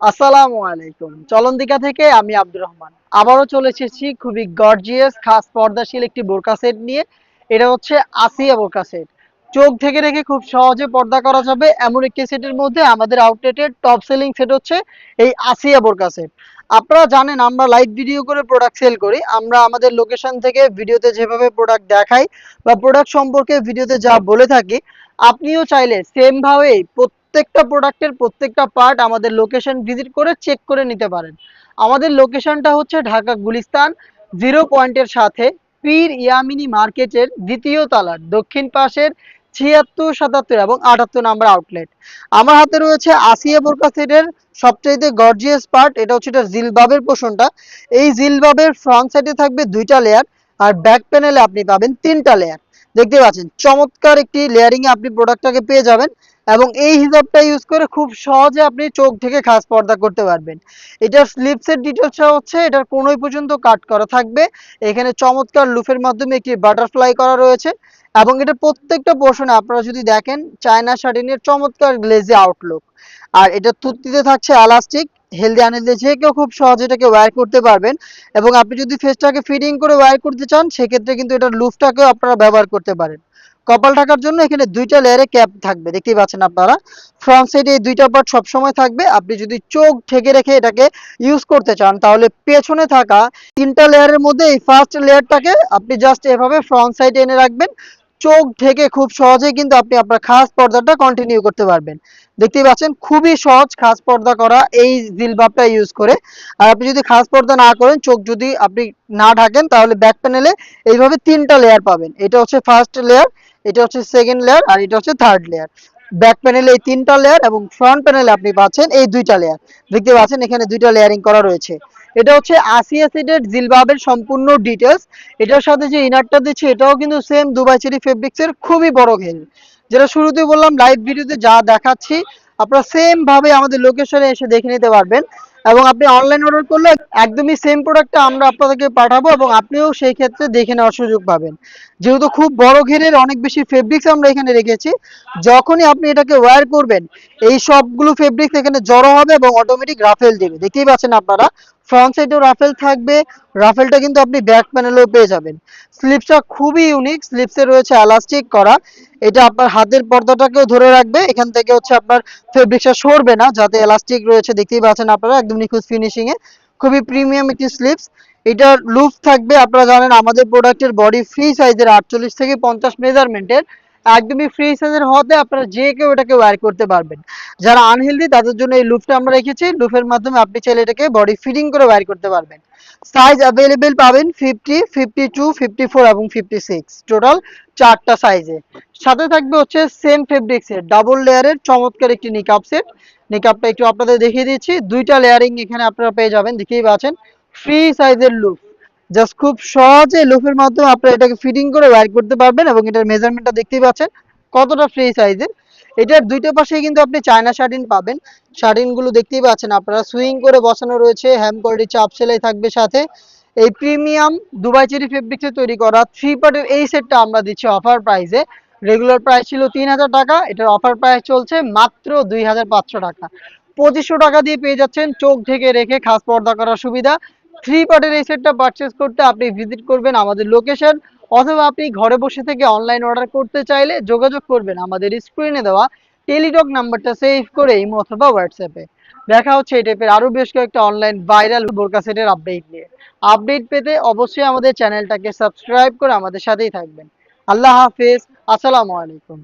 আসসালামু আলাইকুম। চলন্দিকা থেকে আমি আব্দুর রহমান। আবারও চলে এসেছি খুবই গর্জিয়াস খাস পর্দাশীল একটি বোরকা সেট নিয়ে। এটা হচ্ছে আসিয়া বোরকা সেট। চোখ থেকে রেখে খুব সহজে পর্দা করা যাবে। এমন একটি সেটের মধ্যে আমাদের আউটলেটের টপ সেলিং সেট হচ্ছে এই আসিয়া বোরকা সেট আপনারা জানেন, আমরা লাইভ ভিডিও করে প্রোডাক্ট সেল করি। আমরা আমাদের লোকেশন থেকে ভিডিওতে যেভাবে প্রোডাক্ট দেখাই বা প্রোডাক্ট সম্পর্কে ভিডিওতে যা বলে থাকি, আপনিও চাইলে সেম ভাবেই প্রত্যেকটা প্রোডাক্টের প্রত্যেকটা পার্ট আমাদের লোকেশন ভিজিট করে চেক করে নিতে পারেন। আমাদের লোকেশনটা হচ্ছে ঢাকা গুলিস্তান জিরো পয়েন্টের সাথে, পীর ইয়ামিনী মার্কেটের দ্বিতীয় তালার, দক্ষিণ পাশের ছিয়াত্তর, সাতাত্তর এবং আটাত্তর নাম্বার আউটলেট আমার হাতে রয়েছে আসিয়া বোরকা সেটের সবচাইতে গর্জিয়াস পার্ট এটা হচ্ছে এটা জিলবাবের পোষণটা। এই জিলবাবের ফ্রন্ট সাইডে থাকবে দুইটা লেয়ার আর ব্যাক প্যানেলে আপনি পাবেন তিনটা লেয়ার দেখতে পাচ্ছেন, চমৎকার একটি লেয়ারিং এ আপনি প্রোডাক্টটাকে পেয়ে যাবেন এবং এই হিসাবটা ইউজ করে খুব সহজে আপনি চোখ থেকে খাস পর্দা করতে পারবেন। এটার স্লিপসের ডিটেলসটা হচ্ছে এটার কোনোই পর্যন্ত কাট করা থাকবে। এখানে চমৎকার লুফের মাধ্যমে একটি বাটারফ্লাই করা রয়েছে। এবং এটা প্রত্যেকটা পোর্শনে আপনারা যদি দেখেন চায়না শার্টিনের চমৎকার গ্লেজি আউটলুক আর এটা তুর্তিতে থাকছে এলাস্টিক হেলদি আনহেলদি যে কেউ খুব সহজে এটাকে ওয়্যার করতে পারবেন। এবং আপনি যদি ফেসটাকে ফিটিং করে ওয়্যার করতে চান, সেক্ষেত্রে কিন্তু এটার লুফটাকেও আপনারা ব্যবহার করতে পারেন। কপাল ঢাকার জন্য এখানে দুইটা লেয়ারে ক্যাপ থাকবে, দেখতেই পাচ্ছেন আপনারা। ফ্রন্ট সাইডে এই দুইটা পার্ট সবসময় থাকবে। আপনি যদি চোখ ঢেকে রেখে এটাকে ইউজ করতে চান, তাহলে পেছনে থাকা তিনটা লেয়ারের মধ্যে এই ফার্স্ট লেয়ারটাকে আপনি জাস্ট এভাবে ফ্রন্ট সাইডে এনে রাখবেন। চোখ ঢেকে খুব সহজেই কিন্তু আপনি আপনার খাস পর্দাটা কন্টিনিউ করতে পারবেন। দেখতেই পাচ্ছেন, খুবই সহজ খাস পর্দা করা এই জিলবাবটা ইউজ করে। আর আপনি যদি খাস পর্দা না করেন, চোখ যদি আপনি না ঢাকেন, তাহলে ব্যাক প্যানেলে এইভাবে তিনটা লেয়ার পাবেন। এটা হচ্ছে ফার্স্ট লেয়ার এটা হচ্ছে সেকেন্ড লেয়ার আর এটা হচ্ছে থার্ড লেয়ার ব্যাক প্যানেলে এই তিনটা লেয়ার এবং ফ্রন্ট প্যানেলে আপনি পাচ্ছেন এই দুইটা লেয়ার দেখতে পাচ্ছেন এখানে দুইটা লেয়ারিং করা রয়েছে। এটা হচ্ছে আসি অ্যাসিডের জিলবাবের সম্পূর্ণ ডিটেলস এটার সাথে যে ইনারটা দিচ্ছে, এটাও কিন্তু সেম দুবাই চেরি ফেব্রিক্সের খুবই বড় ঘের। যেটা শুরুতে বললাম লাইভ ভিডিওতে যা দেখাচ্ছি, আপনারা সেম ভাবে আমাদের লোকেশনে এসে দেখে নিতে পারবেন। এবং আপনি অনলাইন অর্ডার করলে একদমই সেম প্রোডাক্টটা আমরা আপনাদেরকে পাঠাবো এবং আপনিও সেই ক্ষেত্রে দেখে নেওয়ার সুযোগ পাবেন। যেহেতু খুব বড় ঘেরের অনেক বেশি ফেব্রিক্স আমরা এখানে রেখেছি, যখনই আপনি এটাকে ওয়্যার করবেন, এই সবগুলো ফেব্রিক্স এখানে জড়ো হবে এবং অটোমেটিক রাফেল দেবে। দেখতেই পাচ্ছেন আপনারা ফ্রন্ট সাইডেও রাফেল থাকবে। রাফেলটা কিন্তু আপনি ব্যাক প্যানেলেও পেয়ে যাবেন। স্লিপসটা খুবই ইউনিক স্লিপসে রয়েছে এলাস্টিক করা। এটা আপনার হাতের পর্দাটাকেও ধরে রাখবে। এখান থেকে হচ্ছে আপনার ফেব্রিক্সটা সরবে না, যাতে এলাস্টিক রয়েছে। দেখতেই পাচ্ছেন আপনারা, একদম নিখুঁত ফিনিশিং এ। খুবই প্রিমিয়াম একটি স্লিপস এটার লুপ থাকবে, আপনারা জানেন, আমাদের প্রোডাক্টের বডি ফ্রি সাইজের আটচল্লিশ থেকে পঞ্চাশ মেজারমেন্টের একদমই ফ্রি সাইজের হতে আপনারা যে কেউ এটাকে ওয়্যার করতে পারবেন। যারা আনহেলদি তাদের জন্য এই লুপটা আমরা রেখেছি। লুপের মাধ্যমে আপনি চাইলে এটাকে বডি ফিটিং করে ওয়্যার করতে পারবেন। সাইজ অ্যাভেলেবেল পাবেন fifty fifty two fifty four এবং ফিফটি সিক্স টোটাল চারটা সাইজে সাথে থাকবে হচ্ছে সেম ফেব্রিক্সের ডাবল লেয়ারের চমৎকার একটি নিকাপ সেট নিকাপটা একটু আপনাদের দেখিয়ে দিচ্ছি। দুইটা লেয়ারিং এখানে আপনারা পেয়ে যাবেন। দেখেই পাচ্ছেন ফ্রি সাইজের লুপ জাস্ট খুব সহজে লুপের মাধ্যমে আপনারা এটাকে ফিটিং করে ওয়্যার করতে পারবেন এবং এটার মেজারমেন্টটা দেখতেই পাচ্ছেন কতটা ফ্রি সাইজের এটার দুইটা পাশে কিন্তু আপনি চায়না শার্টিন পাবেন। শার্টিনগুলো দেখতেই পাচ্ছেন আপনারা। সুইং করে বসানো রয়েছে হ্যাম কোয়ালিটি চাপ সেলাই থাকবে সাথে। এই প্রিমিয়াম দুবাই চেরি ফেব্রিক্সে তৈরি করা থ্রি পার্টের এই সেটটা আমরা দিচ্ছি অফার প্রাইসে রেগুলার প্রাইস ছিল তিন হাজার টাকা, এটার অফার প্রাইস চলছে মাত্র দুই হাজার পাঁচশো টাকা। পঁচিশশো টাকা দিয়ে পেয়ে যাচ্ছেন চোখ ঢেকে রেখে, খাস পর্দা করার সুবিধা। থ্রি পার্টের এই সেটটা পারচেস করতে আপনি ভিজিট করবেন আমাদের লোকেশন অথবা আপনি ঘরে বসে থেকে অনলাইন অর্ডার করতে চাইলে যোগাযোগ করবেন আমাদের স্ক্রিনে দেওয়া টেলিটক নাম্বারটা সেভ করে ইমো অথবা হোয়াটসঅ্যাপে দেখা হচ্ছে এই টাইপের আরও বেশ কয়েকটা অনলাইন ভাইরাল বোরকা সেটের আপডেট নিয়ে। আপডেট পেতে অবশ্যই আমাদের চ্যানেলটাকে সাবস্ক্রাইব করে আমাদের সাথেই থাকবেন। আল্লাহ হাফেজ, আসসালামু আলাইকুম।